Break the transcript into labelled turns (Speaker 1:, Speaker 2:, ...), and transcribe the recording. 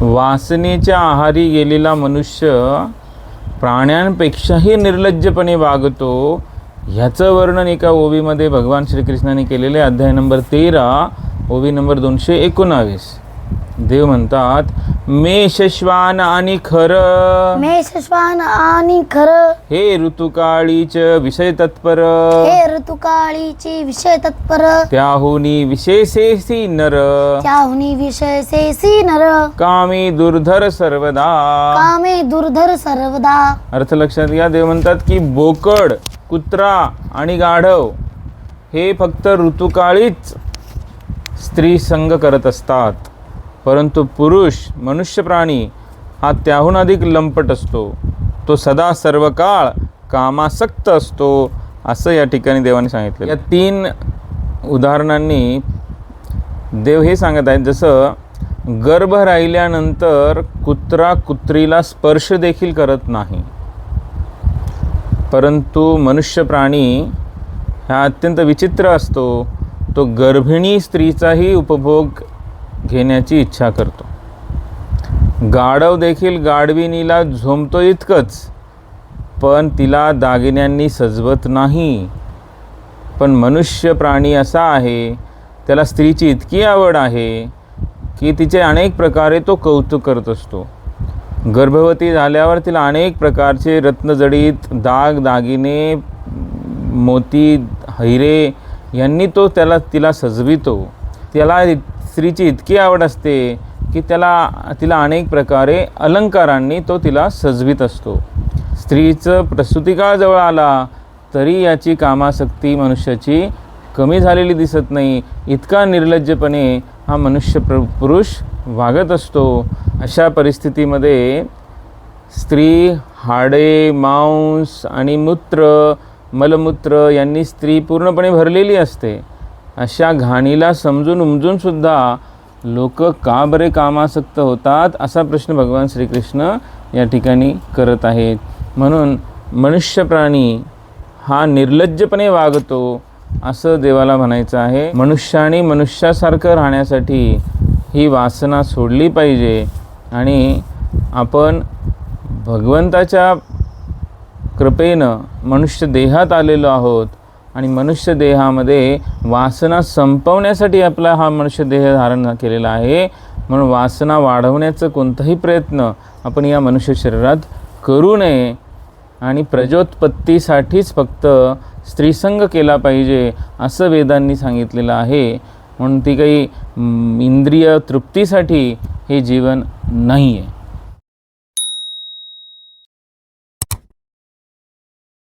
Speaker 1: वासनेच्या आहारी गेलेला मनुष्य प्राण्यांपेक्षाही निर्लज्जपणे वागतो ह्याचं वर्णन एका ओवीमध्ये भगवान श्रीकृष्णाने केलेले अध्याय नंबर तेरा ओवी नंबर दोनशे एकोणावीस. देव म्हणतात मे शश्वान आणि खरं.
Speaker 2: मे शश्वान आणि खरं.
Speaker 1: हे ऋतुकाळीच विषय तत्पर.
Speaker 2: हे ऋतुकाळीची विषय तत्पर.
Speaker 1: त्याहुनी विशेषेसी नर.
Speaker 2: त्याहुनी सेसी नर.
Speaker 1: कामी दुर्धर सर्वदा.
Speaker 2: कामे दुर्धर सर्वदा.
Speaker 1: अर्थ लक्षात घ्या देव म्हणतात की बोकड कुत्रा आणि गाढव हे फक्त ऋतुकाळीच स्त्री संग करत असतात. परंतु पुरुष मनुष्य प्राणी हा त्याहून अधिक लंपट असतो. तो सदा सर्व काळ कामासक्त असतो असं या ठिकाणी देवाने सांगितलं या तीन उदाहरणांनी देव हे सांगत आहेत जसं गर्भ राहिल्यानंतर कुत्रा कुत्रीला स्पर्श देखील करत नाही. परंतु मनुष्य प्राणी हा अत्यंत विचित्र असतो. तो गर्भिणी स्त्रीचाही उपभोग घेण्याची इच्छा करतो. गाढव देखील गाढविणीला झोंबतो इतकंच पण तिला दागिन्यांनी सजवत नाही. पण मनुष्य प्राणी असा आहे त्याला स्त्रीची इतकी आवड आहे की तिचे अनेक प्रकारे तो कौतुक करत असतो. गर्भवती झाल्यावर तिला अनेक प्रकारचे रत्नजडीत दाग दागिने मोती हिरे यांनी तो त्याला तिला सजवितो. त्याला स्त्रीची इतकी आवड असते की त्याला तिला अनेक प्रकारे अलंकारांनी तो तिला सजवित असतो. स्त्रीचं प्रसूतिकाळ जवळ आला तरी याची कामासक्ती मनुष्याची कमी झालेली दिसत नाही. इतका निर्लज्जपणे हा मनुष्य प्र पुरुष वागत असतो. अशा परिस्थितीमध्ये स्त्री हाडे मांस आणि मूत्र मलमूत्र यांनी स्त्री पूर्णपणे भरलेली असते. अशा घाणीला समजून उमजूनसुद्धा लोक का बरे कामासक्त होतात असा प्रश्न भगवान श्रीकृष्ण या ठिकाणी करत आहेत. म्हणून मनुष्य प्राणी हा निर्लज्जपणे वागतो असं देवाला म्हणायचं आहे. मनुष्याने मनुष्यासारखं राहण्यासाठी ही वासना सोडली पाहिजे आणि आपण भगवंताच्या कृपेनं मनुष्य देहात आलेलो आहोत. आणि मनुष्य देहामध्ये वासना संपवण्यासाठी आपला हा मनुष्य देह धारण केलेला आहे. म्हणून वासना वाढवण्याचा कोणताही प्रयत्न आपण या मनुष्य शरीरात करू नये. आणि प्रजोत्पत्तीसाठीच फक्त स्त्रीसंग केला पाहिजे असं वेदांनी सांगितलेलं आहे. म्हणून ती काही इंद्रिय तृप्तीसाठी हे जीवन नाही आहे